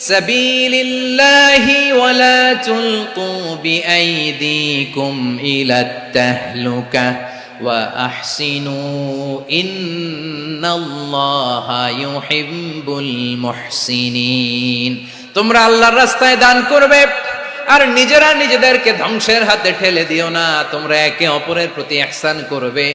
سبيل الله ولا تلقوا بأيديكم إلى التهلكة وأحسنوا إن الله يحب المحسنين তোমরা আল্লাহর রাস্তায় দান করবে আর নিজেরা নিজেদেরকে ধ্বংসের হাতে ঠেলে দিও না, তোমরা একে অপরের প্রতি অ্যাকশন করবে।